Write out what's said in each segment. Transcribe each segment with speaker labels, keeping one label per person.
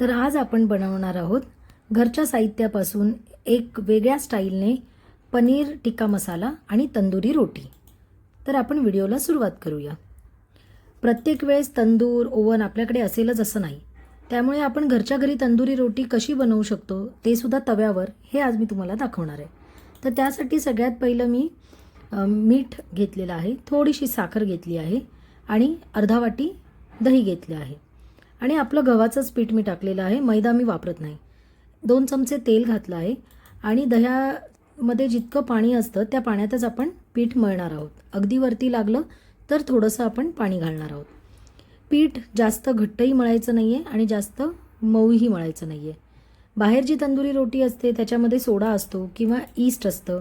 Speaker 1: तर आज आपण बनवणार आहोत घरच्या साहित्यापासून एक वेगळ्या स्टाईलने पनीर टिक्का मसाला आणि तंदुरी रोटी. तर आपण व्हिडिओला सुरुवात करूया. प्रत्येक वेळेस तंदूर ओव्हन आपल्याकडे असेलच असं नाही. त्यामुळे आपण घरच्या घरी तंदुरी रोटी कशी बनवू शकतो ते सुद्धा तव्यावर हे आज मी तुम्हाला दाखवणार आहे. तर त्यासाठी सगळ्यात पहिलं मी मीठ घेतलेलं आहे थोडीशी साखर घेतली आहे आणि अर्धा वाटी दही घेतले आहे. आणि आपलं गव्हाचंच पीठ मी टाकलेलं आहे. मैदा मी वापरत नाही. दोन चमचे तेल घातलं आहे आणि दह्यामध्ये जितकं पाणी असतं त्या पाण्यातच आपण पीठ मळणार आहोत. अगदी वरती लागलं तर थोडंसं आपण पाणी घालणार आहोत. पीठ जास्त घट्टही मळायचं नाही आहे आणि जास्त मऊही मळायचं नाही आहे बाहेर जी तंदुरी रोटी असते त्याच्यामध्ये सोडा असतो किंवा ईस्ट असतं.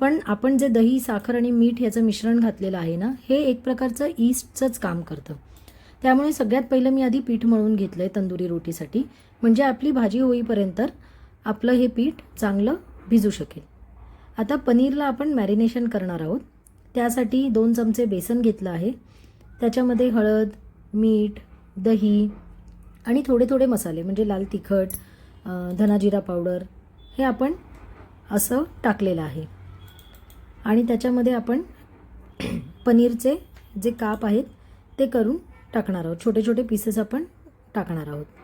Speaker 1: पण आपण जे दही साखर आणि मीठ याचं मिश्रण घातलेलं आहे ना हे एक प्रकारचं ईस्टचंच काम करतं. त्यामुळे सगळ्यात पहिलं मी आधी पीठ मळून घेतलं आहे तंदुरी रोटीसाठी. म्हणजे आपली भाजी होईपर्यंत आपलं हे पीठ चांगलं भिजू शकेल. आता पनीरला आपण मॅरिनेशन करणार आहोत. त्यासाठी दोन चमचे बेसन घेतलं आहे. त्याच्यामध्ये हळद मीठ दही आणि थोडे थोडे मसाले म्हणजे लाल तिखट धनाजिरा पावडर हे आपण असं टाकलेलं आहे. आणि त्याच्यामध्ये आपण पनीरचे जे काप आहेत ते करून टाकणार आहोत. छोटे छोटे पीसेस आपण टाकणार आहोत.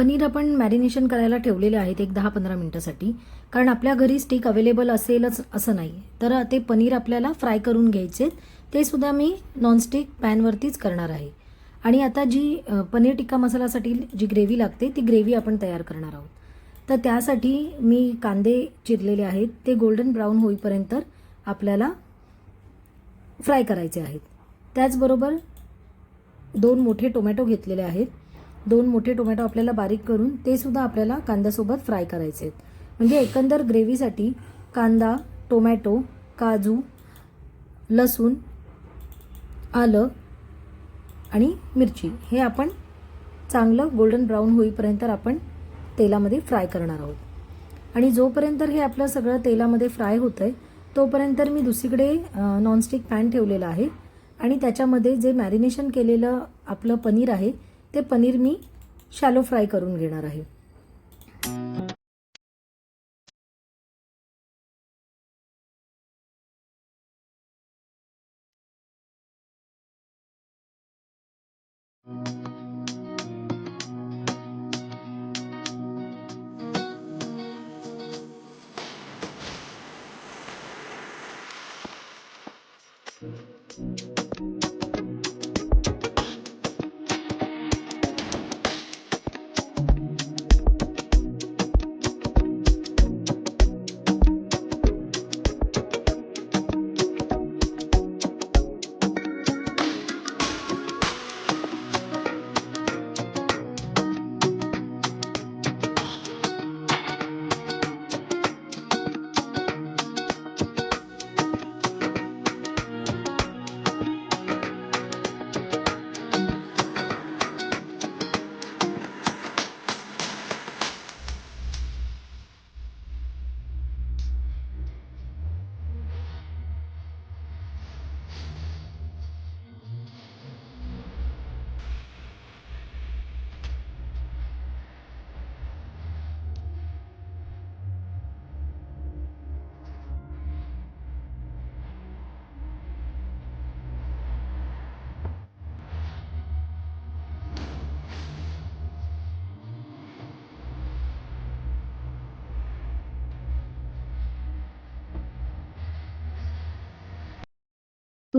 Speaker 1: पनीर आपण मॅरिनेशन करायला ठेवलेले आहेत एक दहा पंधरा मिनटासाठी. कारण आपल्या घरी स्टिक अवेलेबल असेलच असं नाही. तर ते पनीर आपल्याला फ्राय करून घ्यायचे. ते सुद्धा मी नॉनस्टिक पॅनवरतीच करणार आहे. आणि आता जी पनीर टिक्का मसाल्यासाठी जी ग्रेव्ही लागते ती ग्रेव्ही आपण तयार करणार आहोत. तर त्यासाठी मी कांदे चिरलेले आहेत. ते गोल्डन ब्राऊन होईपर्यंत आपल्याला फ्राय करायचे आहेत. त्याचबरोबर दोन मोठे टोमॅटो घेतलेले आहेत. दोन मोठे टोमॅटो आपल्याला बारीक करून ते सुद्धा आपल्याला कांद्यासोबत फ्राय करायचे आहेत. म्हणजे एकंदर ग्रेव्हीसाठी कांदा टोमॅटो काजू लसूण आलं आणि मिरची हे आपण चांगलं गोल्डन ब्राऊन होईपर्यंत आपण तेलामध्ये फ्राय करणार आहोत. आणि जोपर्यंत हे आपलं सगळं तेलामध्ये फ्राय होतं आहे तोपर्यंत मी दुसरीकडे नॉनस्टिक पॅन ठेवलेला आहे. आणि त्याच्यामध्ये जे मॅरिनेशन केलेलं आपलं पनीर आहे ते पनीर मी शॅलो फ्राय करून घेणार आहे.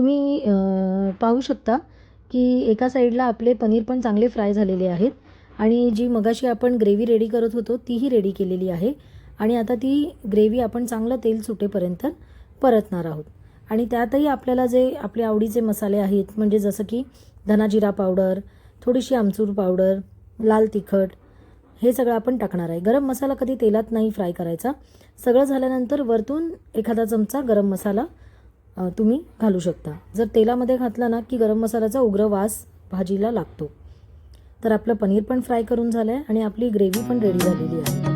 Speaker 1: तुम्ही पाहू शकता की एका साईडला आपले पनीर पण चांगले फ्राय झालेले आहेत आणि जी मगाशी आपण ग्रेव्ही रेडी करत होतो तीही रेडी केलेली आहे आणि आता ती ग्रेव्ही आपण चांगलं तेल सुटेपर्यंत परतणार आहोत. आणि त्यातही आपल्याला जे आपल्या आवडीचे मसाले आहेत म्हणजे जसं की धनाजिरा पावडर थोडीशी आमचूर पावडर लाल तिखट हे सगळं आपण टाकणार आहे. गरम मसाला कधी तेलात नाही फ्राय करायचा. सगळं झाल्यानंतर वरतून एखादा चमचा गरम मसाला तुम्ही घालू शकता. जर तेलामध्ये घातला ना की गरम मसाल्याचा उग्र वास भाजीला लागतो. तर आपलं पनीर पण फ्राय करून झालं आहे आणि आपली ग्रेव्ही पण रेडी झालेली आहे.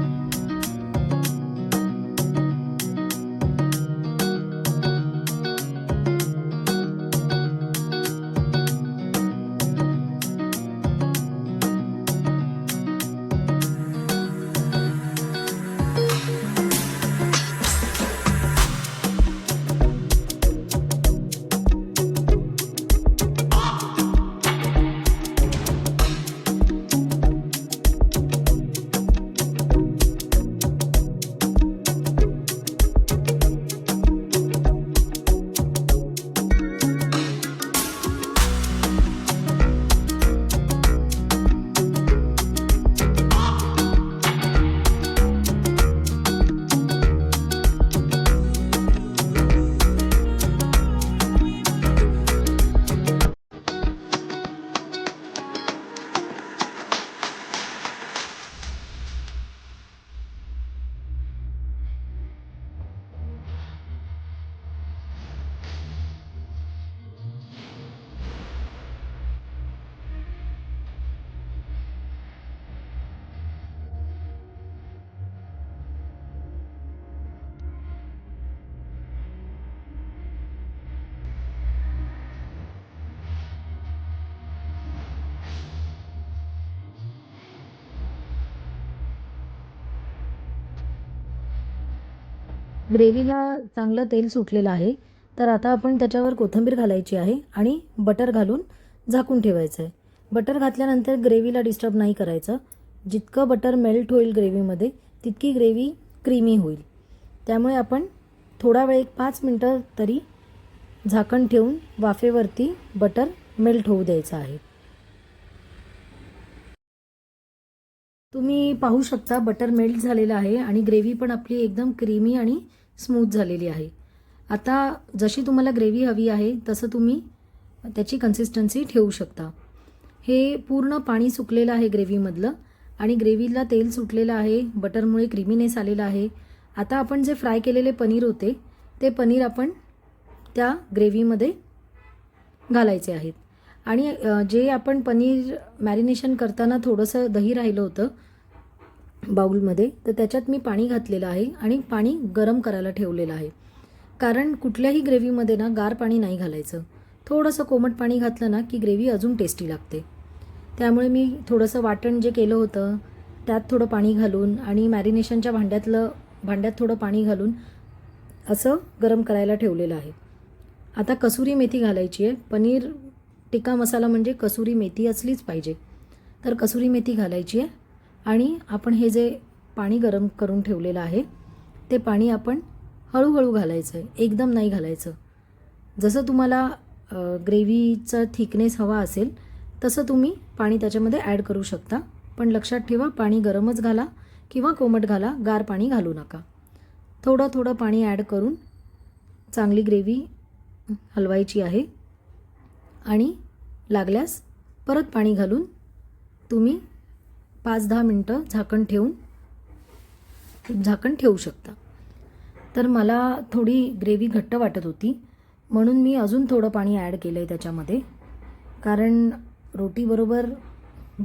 Speaker 1: ग्रेव्हीला चांगलं तेल सुटलेलं आहे तर आता आपण त्याच्यावर कोथिंबीर घालायची आहे आणि बटर घालून झाकून ठेवायचं आहे. बटर घातल्यानंतर ग्रेव्हीला डिस्टर्ब नाही करायचं. जितकं बटर मेल्ट होईल ग्रेव्हीमध्ये तितकी ग्रेव्ही क्रीमी होईल. त्यामुळे आपण थोडा वेळ एक पाच मिनटं तरी झाकण ठेवून वाफेवरती बटर मेल्ट होऊ द्यायचं आहे. तुम्ही पाहू शकता बटर मेल्ट झालेलं आहे आणि ग्रेव्ही पण आपली एकदम क्रीमी आणि स्मूथ झालेली आहे. आता जशी तुम्हाला ग्रेव्ही हवी आहे तसं तुम्ही त्याची कन्सिस्टन्सी ठेवू शकता. हे पूर्ण पाणी सुकलेलं आहे ग्रेव्हीमधलं आणि ग्रेव्हीला तेल सुटलेलं आहे बटरमुळे क्रीमीनेस आलेला आहे. आता आपण जे फ्राय केलेले पनीर होते ते पनीर आपण त्या ग्रेव्हीमध्ये घालायचे आहेत. आणि जे आपण पनीर मॅरिनेशन करताना थोडंसं दही राहिलं होतं बाऊलमध्ये तर त्याच्यात मी पाणी घातलेलं आहे आणि पाणी गरम करायला ठेवलेलं आहे. कारण कुठल्याही ग्रेव्हीमध्ये ना गार पाणी नाही घालायचं. थोडंसं कोमट पाणी घातलं ना की ग्रेव्ही अजून टेस्टी लागते. त्यामुळे मी थोडंसं वाटण जे केलं होतं त्यात थोडं पाणी घालून आणि मॅरिनेशनच्या भांड्यातलं भांड्यात थोडं पाणी घालून असं गरम करायला ठेवलेलं आहे. आता कसुरी मेथी घालायची आहे. पनीर टिक्का मसाला म्हणजे कसुरी मेथी असलीच पाहिजे. तर कसुरी मेथी घालायची आहे आणि आपण हे जे पाणी गरम करून ठेवलेलं आहे ते पाणी आपण हळूहळू घालायचं आहे. एकदम नाही घालायचं. जसं तुम्हाला ग्रेव्हीचा थिकनेस हवा असेल तसं तुम्ही पाणी त्याच्यामध्ये ॲड करू शकता. पण लक्षात ठेवा पाणी गरमच घाला किंवा कोमट घाला गार पाणी घालू नका. थोडं थोडं पाणी ॲड करून चांगली ग्रेव्ही हलवायची आहे. आणि लागल्यास परत पाणी घालून तुम्ही पाच दहा मिनटं झाकण ठेवून झाकण ठेवू शकता. तर मला थोडी ग्रेव्ही घट्ट वाटत होती म्हणून मी अजून थोडं पाणी ॲड केलं आहे त्याच्यामध्ये. कारण रोटीबरोबर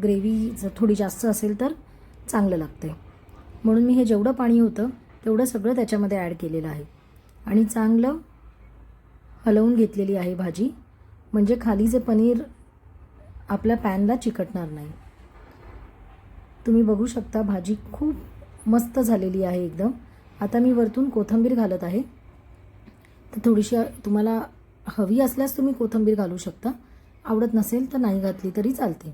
Speaker 1: ग्रेव्ही जर थोडी जास्त असेल तर चांगलं लागतं आहे म्हणून मी हे जेवढं पाणी होतं तेवढं सगळं त्याच्यामध्ये ॲड केलेलं आहे. आणि चांगलं हलवून घेतलेली आहे भाजी. म्हणजे खाली जे पनीर आपल्या पॅनला चिकटणार नाही. तुम्ही बघू शकता भाजी खूप मस्त झालेली आहे एकदम. आता मी वरतून कोथिंबीर घालत आहे. तर थोडीशी तुम्हाला हवी असल्यास तुम्ही कोथिंबीर घालू शकता. आवडत नसेल तर नाही घातली तरी चालते.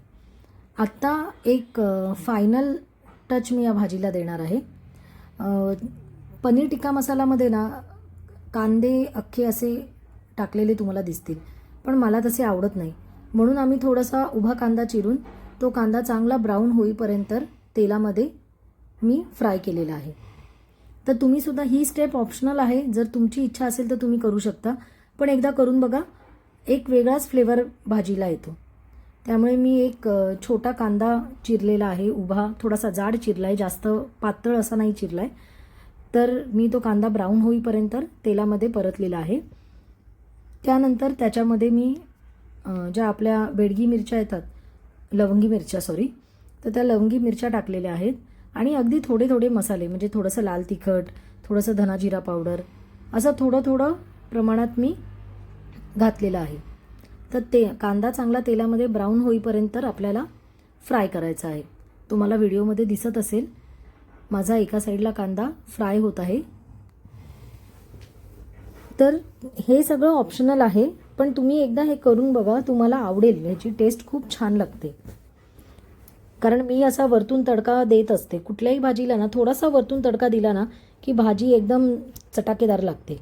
Speaker 1: आत्ता एक फायनल टच मी या भाजीला देणार आहे. पनीर टिक्का मसालामध्ये ना कांदे अख्खे असे टाकलेले तुम्हाला दिसतील. पण मला तसे आवडत नाही. म्हणून आम्ही थोडासा उभा कांदा चिरून तो कांदा चांगला ब्राऊन होईपर्यंत तेलामध्ये मी फ्राय केलेला आहे. तर तुम्ही सुद्धा ही स्टेप ऑप्शनल आहे. जर तुमची इच्छा असेल तर तुम्ही करू शकता. पण एकदा करून बघा एक वेगळाच फ्लेवर भाजीला येतो. त्यामुळे मी एक छोटा कांदा चिरलेला आहे उभा थोडासा जाड चिरला आहे जास्त पातळ असा नाही चिरला आहे तर मी तो कांदा ब्राऊन होईपर्यंत तेलामध्ये परतलेला आहे. त्यानंतर त्याच्यामध्ये मी ज्या आपल्या बेडगी मिरच्या येतात लवंगी मिरच्या सॉरी तर त्या लवंगी मिरच्या टाकलेल्या आहेत. आणि अगदी थोडे थोडे मसाले म्हणजे थोडंसं लाल तिखट थोडंसं धनाजिरा पावडर असं थोडं थोडं प्रमाणात मी घातलेलं आहे. तर ते कांदा चांगला तेलामध्ये ब्राऊन होईपर्यंत आपल्याला फ्राय करायचा आहे. तुम्हाला व्हिडिओमध्ये दिसत असेल माझा एका साईडला कांदा फ्राय होत आहे. तर हे सगळं ऑप्शनल आहे पण तुम्ही एकदा हे करून बघा तुम्हाला आवडेल. ह्याची टेस्ट खूप छान लागते. कारण मी असा वरतून तडका देत असते. कुठल्याही भाजीला ना थोडासा वरतून तडका दिला ना की भाजी एकदम चटाकेदार लागते.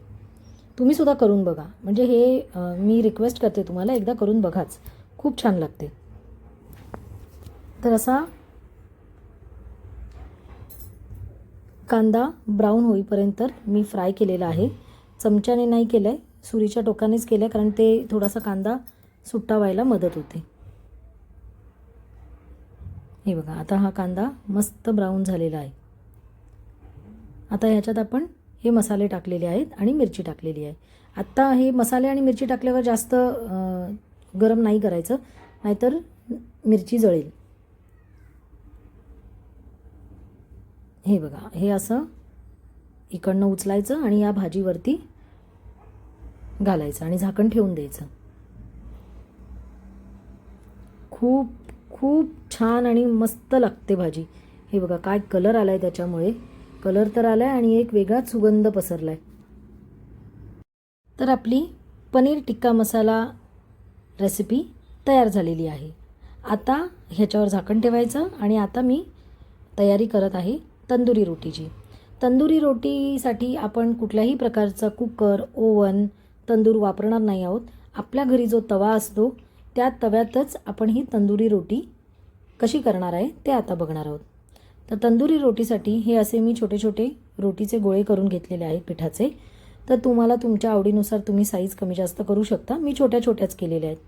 Speaker 1: तुम्ही सुद्धा करून बघा. म्हणजे हे मी रिक्वेस्ट करते तुम्हाला एकदा करून बघाच. खूप छान लागते. तर असा कांदा ब्राऊन होईपर्यंत मी फ्राय केलेला आहे. चमच्याने नाही केलं आहे सुरीच्या टोकानेच केलं आहे कारण ते थोडासा कांदा सुट्टा व्हायला मदत होते. हे बघा आता हा कांदा मस्त ब्राऊन झालेला आहे. आता ह्याच्यात आपण हे मसाले टाकलेले आहेत आणि मिरची टाकलेली आहे. आत्ता हे मसाले आणि मिरची टाकल्यावर जास्त गरम नाही करायचं नाहीतर मिरची जळेल. हे बघा हे असं इकडनं उचलायचं आणि या भाजीवरती घालायचं आणि झाकण ठेवून द्यायचं. खूप खूप छान आणि मस्त लागते भाजी. हे बघा काय कलर आलाय त्याच्यामुळे. कलर तर आलाय आणि एक वेगळाच सुगंध पसरलाय. तर आपली पनीर टिक्का मसाला रेसिपी तयार झालेली आहे. आता ह्याच्यावर झाकण ठेवायचं आणि आता मी तयारी करत आहे तंदुरी रोटीची. तंदुरी रोटीसाठी आपण कुठल्याही प्रकारचा कुकर ओवन तंदूर वापरणार नाही आहोत. आपल्या घरी जो तवा असतो त्या तव्यातच आपण ही तंदुरी रोटी कशी करणार आहे ते आता बघणार आहोत. तर तंदुरी रोटीसाठी हे असे मी छोटे छोटे रोटीचे गोळे करून घेतलेले आहेत पिठाचे. तर तुम्हाला तुमच्या आवडीनुसार तुम्ही साईज कमी जास्त करू शकता. मी छोट्या छोट्याच केलेल्या आहेत.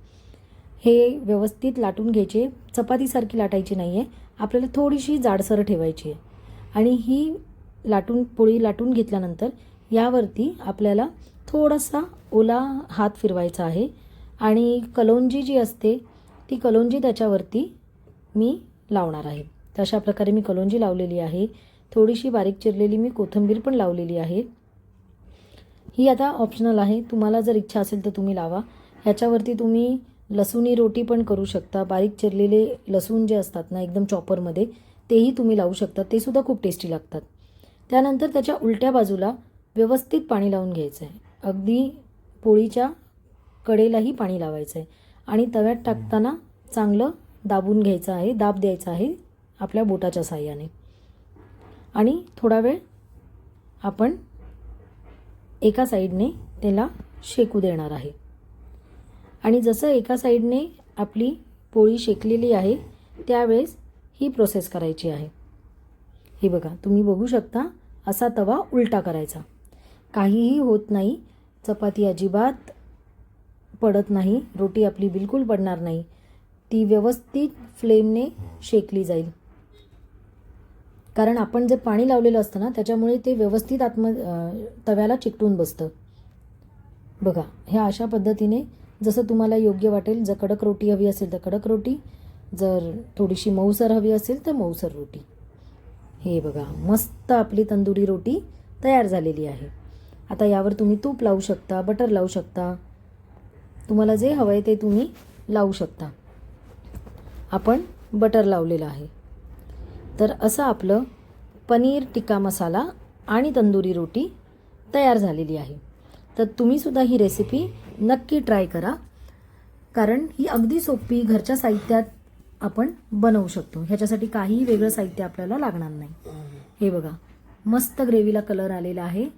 Speaker 1: हे व्यवस्थित लाटून घ्यायचे. चपातीसारखी लाटायची नाही आहे आपल्याला थोडीशी जाडसर ठेवायची आहे. आणि ही लाटून पोळी लाटून घेतल्यानंतर यावरती आपल्याला थोडासा ओला हात फिरवायचा आहे. आणि कलोंजी जी असते ती कलोंजी त्याच्यावरती मी लावणार आहे. तर अशा प्रकारे मी कलोंजी लावलेली आहे. थोडीशी बारीक चिरलेली मी कोथिंबीर पण लावलेली आहे. ही आता ऑप्शनल आहे. तुम्हाला जर इच्छा असेल तर तुम्ही लावा. ह्याच्यावरती तुम्ही लसूणी रोटी पण करू शकता. बारीक चिरलेले लसूण जे असतात ना एकदम चॉपरमध्ये तेही तुम्ही लावू शकता. ते सुद्धा खूप टेस्टी लागतात. त्यानंतर त्याच्या उलट्या बाजूला व्यवस्थित पाणी लावून घ्यायचं आहे अगदी पोळीच्या कडेलाही पाणी लावायचं आहे आणि तव्यात टाकताना चांगलं दाबून घ्यायचं आहे दाब द्यायचा आहे आपल्या बोटाच्या साह्याने. आणि थोडा वेळ आपण एका साईडने त्याला शेकू देणार आहे. आणि जसं एका साईडने आपली पोळी शेकलेली आहे त्यावेळेस ही प्रोसेस करायची आहे. हे बघा तुम्ही बघू शकता असा तवा उलटा करायचा. काहीही होत नाही चपाती अजिबात पडत नाही रोटी आपली बिलकुल पडणार नाही. ती व्यवस्थित फ्लेमने शेकली जाईल. कारण आपण जे पाणी लावलेलं असतं ना त्याच्यामुळे ते व्यवस्थित आत्म तव्याला चिकटून बसतं. बघा ह्या अशा पद्धतीने जसं तुम्हाला योग्य वाटेल जर कडक रोटी हवी असेल तर कडक रोटी जर थोडीशी मऊसर हवी असेल तर मऊसर रोटी. हे बघा मस्त आपली तंदुरी रोटी तयार झालेली आहे. आता यावर तुम्ही तूप लावू शकता बटर लावू शकता. तुम्हाला जे हवं आहे ते तुम्ही लावू शकता. आपण बटर लावलेलं आहे. तर असं आपलं पनीर टिक्का मसाला आणि तंदुरी रोटी तयार झालेली आहे. तर तुम्हीसुद्धा ही रेसिपी नक्की ट्राय करा. कारण ही अगदी सोपी घरच्या साहित्यात आपण बनवू शकतो. ह्याच्यासाठी काहीही वेगळं साहित्य आपल्याला लागणार नाही. हे बघा. मस्त ग्रेव्हीला कलर आलेला आहे.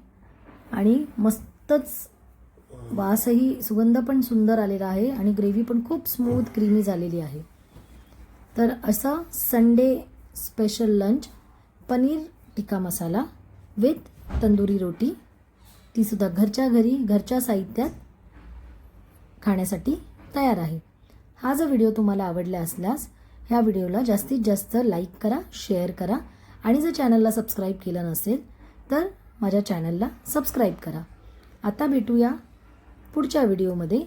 Speaker 1: आणि मस्तच वासही सुगंध पण सुंदर आलेला आहे आणि ग्रेव्ही पण खूप स्मूथ क्रीमी झालेली आहे. तर असा Sunday special lunch paneer tikka masala with tandoori roti. तीसुद्धा घरच्या घरी घरच्या साहित्यात खाण्यासाठी तयार आहे. हा जर व्हिडिओ तुम्हाला आवडला असल्यास ह्या व्हिडिओला जास्तीत जास्त लाईक करा शेअर करा आणि जर चॅनलला सबस्क्राईब केलं नसेल तर माझ्या चॅनलला सबस्क्राईब करा. आता भेटूया पुढच्या व्हिडिओमध्ये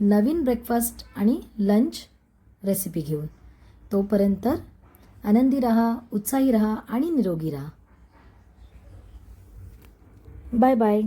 Speaker 1: नवीन ब्रेकफास्ट आणि लंच रेसिपी घेऊन. तोपर्यंत आनंदी रहा उत्साही रहा आणि निरोगी रहा. Bye bye